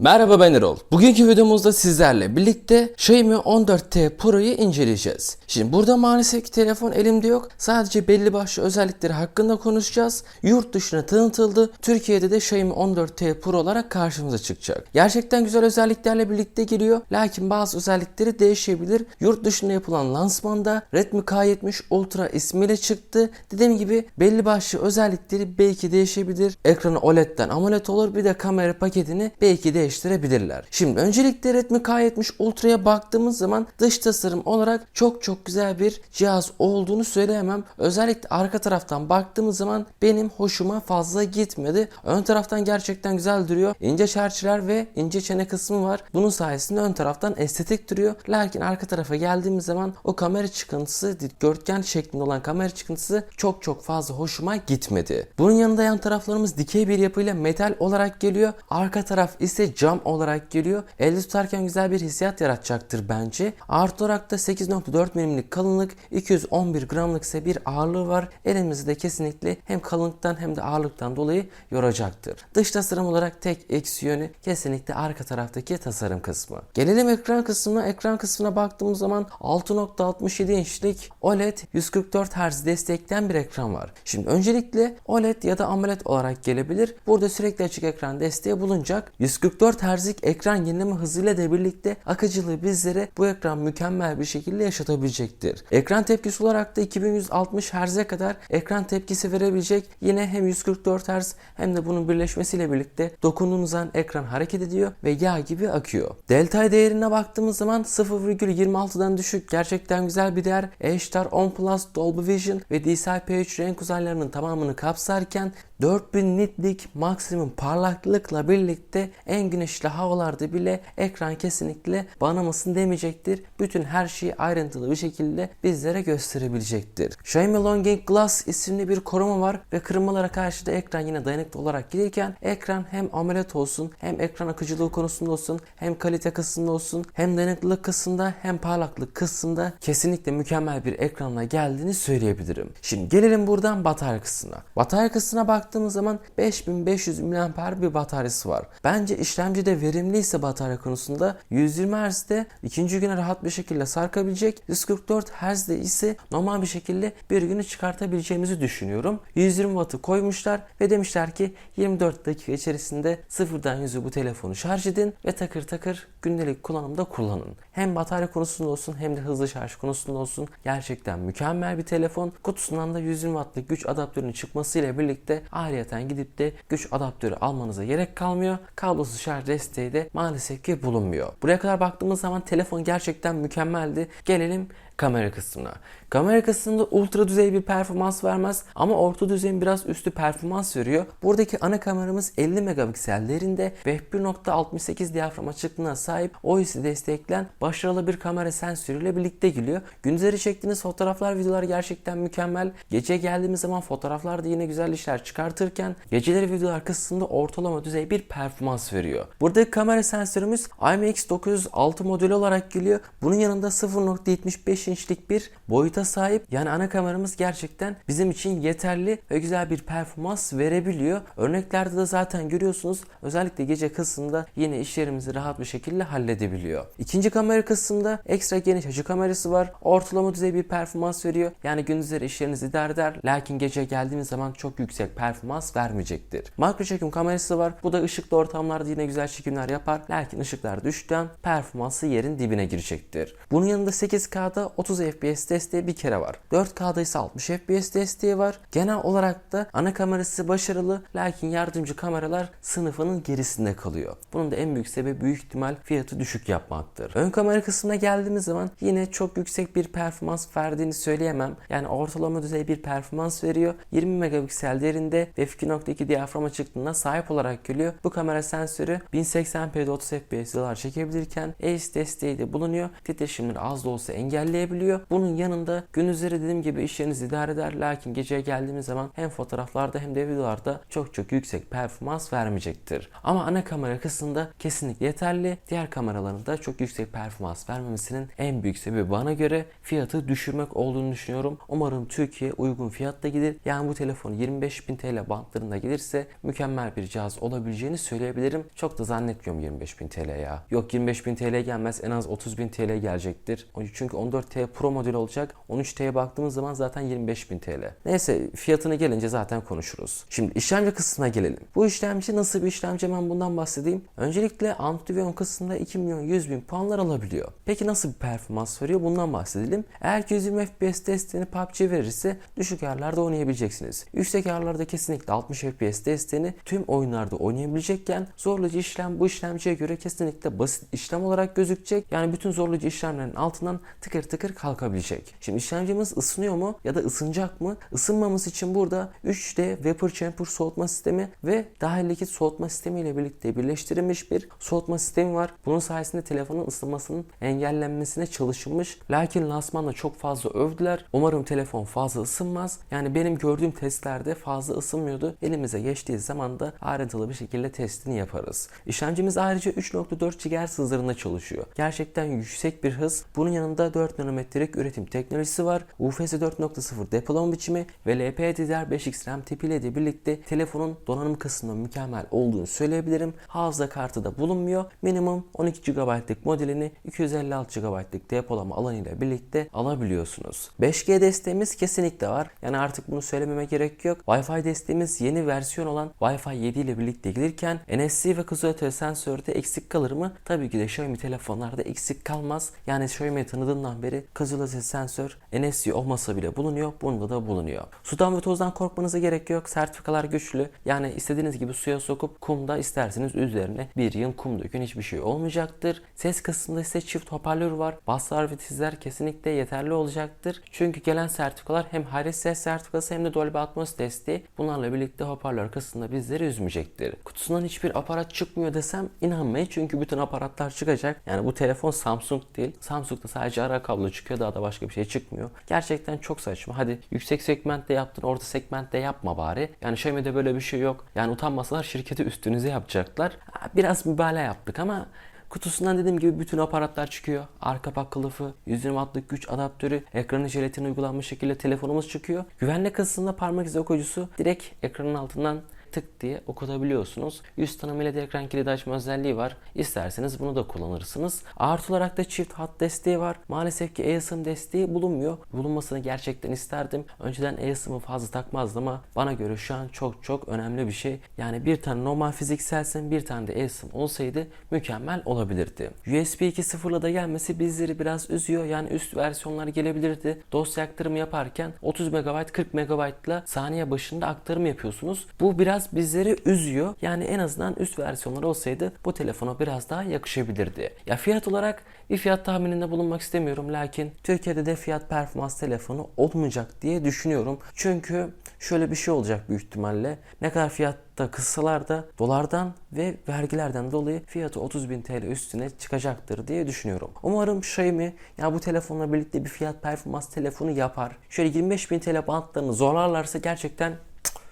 Merhaba ben Erol. Bugünkü videomuzda sizlerle birlikte Xiaomi 14T Pro'yu inceleyeceğiz. Şimdi burada maalesef ki telefon elimde yok. Sadece belli başlı özellikleri hakkında konuşacağız. Yurt dışına tanıtıldı. Türkiye'de de Xiaomi 14T Pro olarak karşımıza çıkacak. Gerçekten güzel özelliklerle birlikte geliyor. Lakin bazı özellikleri değişebilir. Yurt dışında yapılan lansmanda Redmi K70 Ultra ismiyle çıktı. Dediğim gibi belli başlı özellikleri belki değişebilir. Ekranı OLED'den AMOLED olur. Bir de kamera paketini belki değiştirebilirler. Şimdi öncelikle Redmi K70 Ultra'ya baktığımız zaman dış tasarım olarak çok çok güzel bir cihaz olduğunu söyleyemem. Özellikle arka taraftan baktığımız zaman benim hoşuma fazla gitmedi. Ön taraftan gerçekten güzel duruyor. İnce çerçeveler ve ince çene kısmı var. Bunun sayesinde ön taraftan estetik duruyor. Lakin arka tarafa geldiğimiz zaman o kamera çıkıntısı, dörtgen şeklinde olan kamera çıkıntısı çok çok fazla hoşuma gitmedi. Bunun yanında yan taraflarımız dikey bir yapıyla metal olarak geliyor. Arka taraf ise cam olarak geliyor. Elde tutarken güzel bir hissiyat yaratacaktır bence. Artı olarak da 8.4 mm'lik kalınlık, 211 gramlık ise bir ağırlığı var. Elimizi de kesinlikle hem kalınlıktan hem de ağırlıktan dolayı yoracaktır. Dış tasarım olarak tek eksi yönü kesinlikle arka taraftaki tasarım kısmı. Gelelim ekran kısmına. Ekran kısmına baktığımız zaman 6.67 inçlik OLED 144 Hz destekleyen bir ekran var. Şimdi öncelikle OLED ya da AMOLED olarak gelebilir. Burada sürekli açık ekran desteği bulunacak. 144 Hz'lik ekran yenileme hızıyla da birlikte akıcılığı bizlere bu ekran mükemmel bir şekilde yaşatabilecektir. Ekran tepkisi olarak da 2160 Hz'e kadar ekran tepkisi verebilecek. Yine hem 144 Hz hem de bunun birleşmesiyle birlikte dokunduğunuz an ekran hareket ediyor ve yağ gibi akıyor. Delta değerine baktığımız zaman 0,26'dan düşük gerçekten güzel bir değer. HDR 10 Plus Dolby Vision ve DCI-P3 renk uzaylarının tamamını kapsarken 4000 nitlik maksimum parlaklıkla birlikte en güneşli havalarda bile ekran kesinlikle bana mısın demeyecektir. Bütün her şeyi ayrıntılı bir şekilde bizlere gösterebilecektir. Xiaomi Longing Glass isimli bir koruma var ve kırılmalara karşı da ekran yine dayanıklı olarak gelirken ekran hem AMOLED olsun hem ekran akıcılığı konusunda olsun hem kalite kısmında olsun hem dayanıklılık kısmında hem parlaklık kısmında kesinlikle mükemmel bir ekranla geldiğini söyleyebilirim. Şimdi gelelim buradan batarya kısmına. Batarya kısmına baktığımız zaman 5500 mAh bir bataryası var. Bence işlemci de verimliyse batarya konusunda 120 Hz'de ikinci güne rahat bir şekilde sarkabilecek. 144 Hz'de ise normal bir şekilde bir günü çıkartabileceğimizi düşünüyorum. 120 Watt'ı koymuşlar ve demişler ki 24 dakika içerisinde sıfırdan yüzü bu telefonu şarj edin ve takır takır gündelik kullanımda kullanın. Hem batarya konusunda olsun hem de hızlı şarj konusunda olsun gerçekten mükemmel bir telefon. Kutusundan da 120 Watt'lık güç adaptörünün çıkmasıyla birlikte ayrıyeten gidip de güç adaptörü almanıza gerek kalmıyor. Kablosuz şarj desteği de maalesef ki bulunmuyor. Buraya kadar baktığımız zaman telefon gerçekten mükemmeldi. Gelelim kamera kısmına. Kamera kısmında ultra düzey bir performans vermez ama orta düzeyin biraz üstü performans veriyor. Buradaki ana kameramız 50 megapiksellerinde ve f1.68 diyafram açıklığına sahip OIS'i destekleyen başarılı bir kamera sensörüyle birlikte geliyor. Gündüzleri çektiğiniz fotoğraflar, videolar gerçekten mükemmel. Gece geldiğimiz zaman fotoğraflarda yine güzel işler çıkartırken geceleri videolar kısmında ortalama düzey bir performans veriyor. Buradaki kamera sensörümüz IMX906 modeli olarak geliyor. Bunun yanında 0.75 inçlik bir boyuta sahip. Yani ana kameramız gerçekten bizim için yeterli ve güzel bir performans verebiliyor. Örneklerde de zaten görüyorsunuz. Özellikle gece kısmında yine işlerimizi rahat bir şekilde halledebiliyor. İkinci kamera kısmında ekstra geniş açı kamerası var. Ortalama düzey bir performans veriyor. Yani gündüzleri işlerinizi idare eder. Lakin gece geldiğimiz zaman çok yüksek performans vermeyecektir. Makro çekim kamerası var. Bu da ışıklı ortamlarda yine güzel çekimler yapar. Lakin ışıklar düştüğü performansı yerin dibine girecektir. Bunun yanında 8K'da 30 FPS desteği bir kere var. 4K'da ise 60 FPS desteği var. Genel olarak da ana kamerası başarılı lakin yardımcı kameralar sınıfının gerisinde kalıyor. Bunun da en büyük sebebi büyük ihtimal fiyatı düşük yapmaktır. Ön kamera kısmına geldiğimiz zaman yine çok yüksek bir performans verdiğini söyleyemem. Yani ortalama düzey bir performans veriyor. 20 megapiksel derinde ve f2.2 diyafram açıklığına sahip olarak geliyor. Bu kamera sensörü 1080p'de 30 fps videolar çekebilirken ACE desteği de bulunuyor. Titreşimleri az da olsa engelleyebiliyor. Bunun yanında gün üzeri dediğim gibi işlerinizi idare eder. Lakin geceye geldiğimiz zaman hem fotoğraflarda hem de videolarda çok çok yüksek performans vermeyecektir. Ama ana kamera kısmında kesinlikle yeterli. Diğer kameraların da çok yüksek performans vermemesinin en büyük sebebi bana göre fiyatı düşürmek olduğunu düşünüyorum. Umarım Türkiye uygun fiyatta gelir. Yani bu telefon 25.000 TL bantlarında gelirse mükemmel bir cihaz olabileceğini söyleyebilirim. Çok da zannetmiyorum 25.000 TL ya. Yok 25.000 TL gelmez en az 30.000 TL gelecektir. Çünkü 14T Pro model olacak. 13T'ye baktığımız zaman zaten 25.000 TL. Neyse fiyatına gelince zaten konuşuruz. Şimdi işlemci kısmına gelelim. Bu işlemci nasıl bir işlemci hemen bundan bahsedeyim. Öncelikle Antutuvion kısmında 2 milyon 100 bin puanlar alabiliyor. Peki nasıl bir performans veriyor bundan bahsedelim. Eğer ki 120 FPS desteğini PUBG verirse düşük ayarlarda oynayabileceksiniz. Yüksek ayarlarda kesinlikle 60 FPS desteğini tüm oyunlarda oynayabilecekken zorlayıcı işlem bu işlemciye göre kesinlikle basit işlem olarak gözükecek. Yani bütün zorlayıcı işlemlerin altından tıkır tıkır kalkabilecek. Şimdi işlemcimiz ısınıyor mu ya da ısınacak mı? Isınmaması için burada 3D Vapor Chamber soğutma sistemi ve dahildeki soğutma sistemi ile birlikte birleştirilmiş bir soğutma sistemi var. Bunun sayesinde telefonun ısınmasının engellenmesine çalışılmış. Lakin lansmanda çok fazla övdüler. Umarım telefon fazla ısınmaz. Yani benim gördüğüm testlerde fazla ısınmıyordu. Elimize geçtiği zaman da ayrıntılı bir şekilde testini yaparız. İşlemcimiz ayrıca 3.4 GHz hızlarında çalışıyor. Gerçekten yüksek bir hız. Bunun yanında 4 nanometrelik üretim teknolojisi var. UFS 4.0 depolama biçimi ve LPDDR5X RAM tipiyle de birlikte telefonun donanım kısmında mükemmel olduğunu söyleyebilirim. Hafıza kartı da bulunmuyor. Minimum 12 GB'lık modelini 256 GB'lık depolama alanıyla birlikte alabiliyorsunuz. 5G desteğimiz kesinlikle var. Yani artık bunu söylememe gerek yok. Wi-Fi desteğimiz yeni versiyon olan Wi-Fi 7 ile birlikte gelirken NFC ve ötesi sensörde eksik kalır mı? Tabii ki de Xiaomi telefonlarda eksik kalmaz. Yani Xiaomi tanıdığından beri ötesi sensör NFC olmasa bile bulunuyor. Bunda da bulunuyor. Sudan ve tozdan korkmanıza gerek yok. Sertifikalar güçlü. Yani istediğiniz gibi suya sokup kumda isterseniz üzerine bir yıl kum dökün hiçbir şey olmayacaktır. Ses kısmında ise çift hoparlör var. Baslar ve tizler kesinlikle yeterli olacaktır. Çünkü gelen sertifikalar hem high ses sertifikası hem de Dolby Atmos desteği. Bunlarla birlikte hoparlör kısmında bizleri üzmeyecektir. Kutusundan hiçbir aparat çıkmıyor desem inanmayın çünkü bütün aparatlar çıkacak. Yani bu telefon Samsung değil. Samsung'da sadece ara kablo çıkıyor daha da başka bir şey çıkmıyor. Gerçekten çok saçma. Hadi yüksek segmentte yaptın orta segmentte yapma bari. Yani Xiaomi'de böyle bir şey yok. Yani utanmasalar şirketi üstünüze yapacaklar. Biraz mübalağa yaptık ama Kutusundan dediğim gibi bütün aparatlar çıkıyor. Arka pak kılıfı, 120 wattlık güç adaptörü, ekranı jelatin uygulanmış şekilde telefonumuz çıkıyor. Güvenlik kısmında parmak izi okuyucusu direkt ekranın altından tık diye okutabiliyorsunuz. Yüz tanımayla ekran kilidi açma özelliği var. İsterseniz bunu da kullanırsınız. Artı olarak da çift hat desteği var. Maalesef ki eSIM desteği bulunmuyor. Bulunmasını gerçekten isterdim. Önceden eSIM'i fazla takmazdım ama bana göre şu an çok çok önemli bir şey. Yani bir tane normal fiziksel sim bir tane de eSIM olsaydı mükemmel olabilirdi. USB 2.0'la da gelmesi bizleri biraz üzüyor. Yani üst versiyonlar gelebilirdi. Dosya aktarımı yaparken 30 MB 40 MB'la saniye başında aktarım yapıyorsunuz. Bu biraz bizleri üzüyor. Yani en azından üst versiyonlar olsaydı bu telefona biraz daha yakışabilirdi. Ya fiyat olarak bir fiyat tahmininde bulunmak istemiyorum. Lakin Türkiye'de de fiyat performans telefonu olmayacak diye düşünüyorum. Çünkü şöyle bir şey olacak büyük ihtimalle. Ne kadar fiyatta kıssalar da dolardan ve vergilerden dolayı fiyatı 30.000 TL üstüne çıkacaktır diye düşünüyorum. Umarım Xiaomi ya bu telefonla birlikte bir fiyat performans telefonu yapar. Şöyle 25.000 TL bantlarını zorlarlarsa gerçekten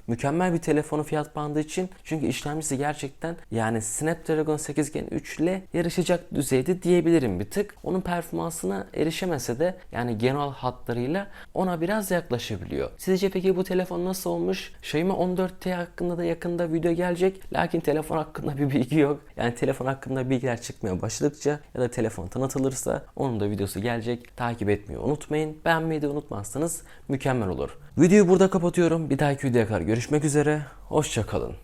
mükemmel bir telefonu fiyat bandı için. Çünkü işlemcisi gerçekten yani Snapdragon 8 Gen 3 ile yarışacak düzeyde diyebilirim bir tık. Onun performansına erişemese de yani genel hatlarıyla ona biraz yaklaşabiliyor. Sizce peki bu telefon nasıl olmuş? Xiaomi 14T hakkında da yakında video gelecek. Lakin telefon hakkında bir bilgi yok. Yani telefon hakkında bilgiler çıkmaya başladıkça ya da telefon tanıtılırsa onun da videosu gelecek. Takip etmeyi unutmayın. Beğenmeyi de unutmazsanız mükemmel olur. Videoyu burada kapatıyorum. Bir dahaki videoya kadar görüşmek üzere. Hoşçakalın.